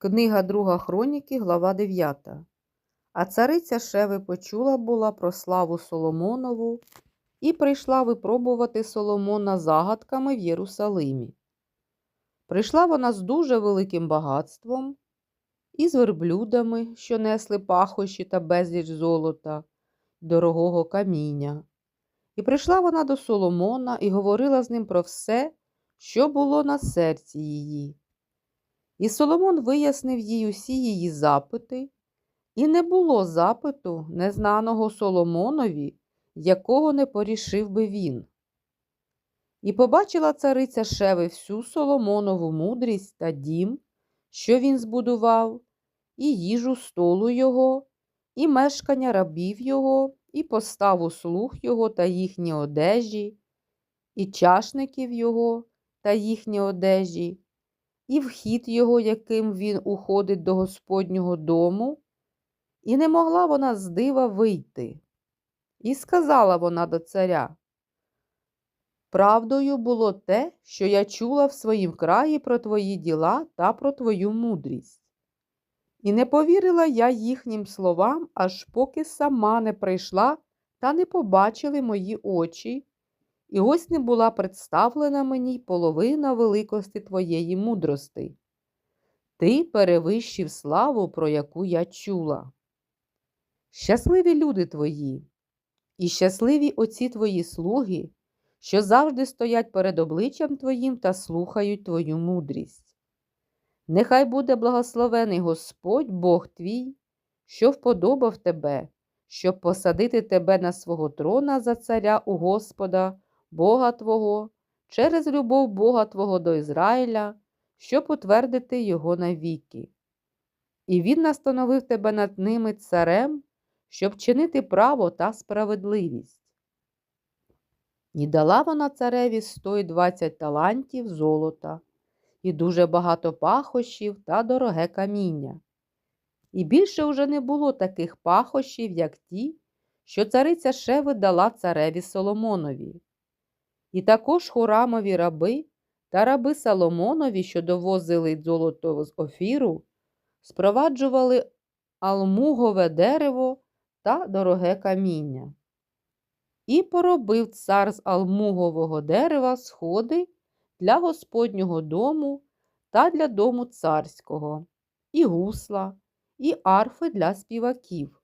Книга Друга Хроніки, глава 9. А цариця Шеви почула була про славу Соломонову і прийшла випробувати Соломона загадками в Єрусалимі. Прийшла вона з дуже великим багатством і з верблюдами, що несли пахощі та безліч золота, дорогого каміння. І прийшла вона до Соломона і говорила з ним про все, що було на серці її. І Соломон вияснив їй усі її запити, і не було запиту, незнаного Соломонові, якого не порішив би він. І побачила цариця Шеви всю Соломонову мудрість та дім, що він збудував, і їжу столу його, і мешкання рабів його, і поставу слуг його та їхні одежі, і чашників його та їхні одежі, і вхід його, яким він уходить до Господнього дому, і не могла вона з дива вийти. І сказала вона до царя. Правдою було те, що я чула в своїм краї про твої діла та про твою мудрість. І не повірила я їхнім словам, аж поки сама не прийшла та не побачили мої очі, і ось не була представлена мені половина великості твоєї мудрости. Ти перевищив славу, про яку я чула. Щасливі люди твої, і щасливі оці твої слуги, що завжди стоять перед обличчям Твоїм та слухають Твою мудрість. Нехай буде благословений Господь Бог твій, що вподобав тебе, щоб посадити тебе на свого трона за царя у Господа, Бога Твого, через любов Бога Твого до Ізраїля, щоб утвердити його навіки. І Він настановив тебе над ними царем, щоб чинити право та справедливість. І дала вона цареві 120 талантів золота, і дуже багато пахощів та дороге каміння. І більше вже не було таких пахощів, як ті, що цариця Шеви дала цареві Соломонові. І також хорамові раби та раби Соломонові, що довозили золото з офіру, спроваджували алмугове дерево та дороге каміння. І поробив цар з алмугового дерева сходи для Господнього дому та для дому царського, і гусла, і арфи для співаків,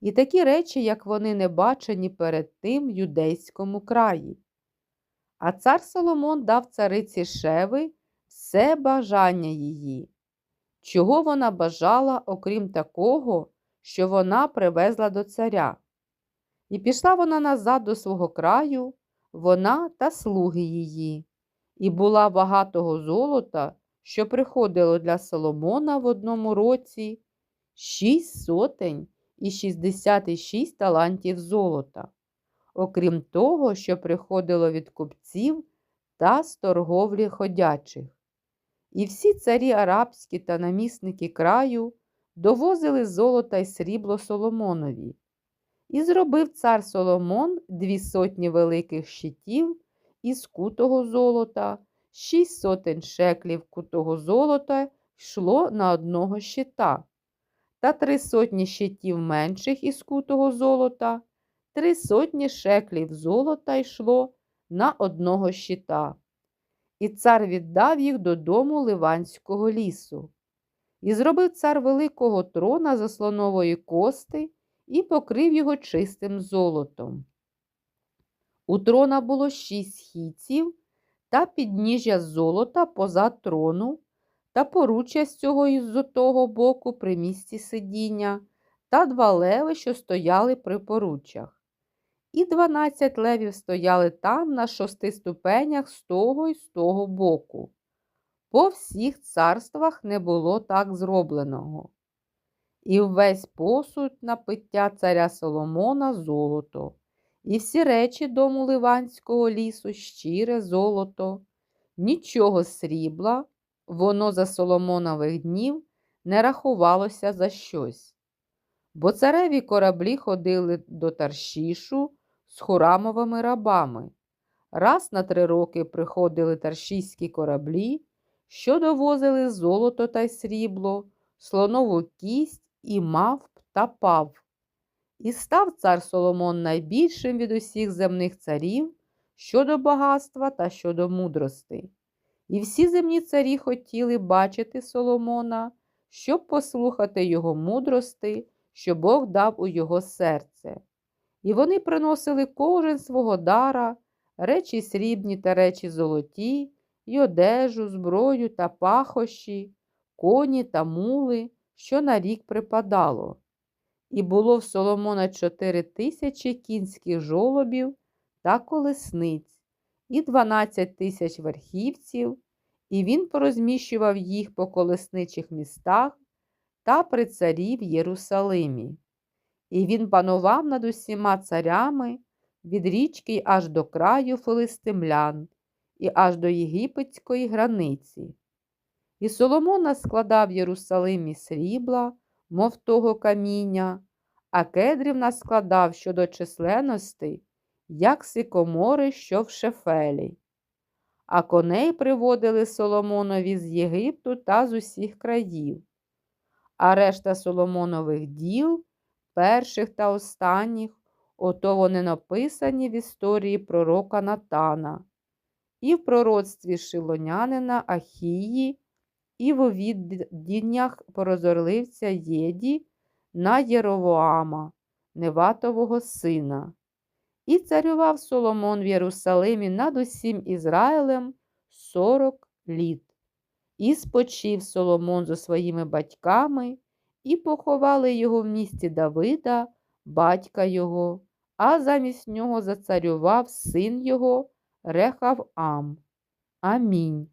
і такі речі, як вони не бачені перед тим в юдейському краї. А цар Соломон дав цариці Шеви все бажання її, чого вона бажала, окрім такого, що вона привезла до царя. І пішла вона назад до свого краю, вона та слуги її, і була багатого золота, що приходило для Соломона в одному році шість сотень і шістдесят шість талантів золота, окрім того, що приходило від купців та з торговлі ходячих. І всі царі арабські та намісники краю довозили золота й срібло Соломонові. І зробив цар Соломон дві сотні великих щитів із кутого золота, шість сотень шеклів кутого золота йшло на одного щита, та три сотні щитів менших із кутого золота, три сотні шеклів золота йшло на одного щита. І цар віддав їх додому Ливанського лісу. І зробив цар великого трона за слонової кости і покрив його чистим золотом. У трона було шість східців та підніжжя золота позад трону, та поруччя з цього і з того боку при місці сидіння, та два леви, що стояли при поруччях. І дванадцять левів стояли там на шости ступенях з того і з того боку. По всіх царствах не було так зробленого і весь посуд на пиття царя Соломона золото, і всі речі дому Ливанського лісу щире золото, нічого срібла, воно за Соломонових днів не рахувалося за щось. Бо цареві кораблі ходили до Таршішу з хурамовими рабами. Раз на три роки приходили таршійські кораблі, що довозили золото та срібло, слонову кість і мавп та пав. І став цар Соломон найбільшим від усіх земних царів щодо багатства та щодо мудрости. І всі земні царі хотіли бачити Соломона, щоб послухати його мудрости, що Бог дав у його серце. І вони приносили кожен свого дара, речі срібні та речі золоті, й одежу, зброю та пахощі, коні та мули, що на рік припадало. І було в Соломона чотири тисячі кінських жолобів та колесниць, і дванадцять тисяч верхівців, і він порозміщував їх по колесничих містах та при царі в Єрусалимі. І він панував над усіма царями від річки аж до краю филистимлян і аж до єгипетської границі. І Соломона складав в Єрусалимі срібла, мов того каміння, а кедрів наскладав щодо численності, як сикомори, що в шефелі. А коней приводили Соломонові з Єгипту та з усіх країв. А решта Соломонових діл, перших та останніх, ото вони написані в історії пророка Натана, і в пророцтві шилонянина Ахії, і в віддіннях порозорливця Єді на Єровоама, Неватового сина. І царював Соломон в Єрусалимі над усім Ізраїлем сорок літ. І спочив Соломон зо своїми батьками, і поховали його в місті Давида, батька його, а замість нього зацарював син його Рехав Ам. Амінь.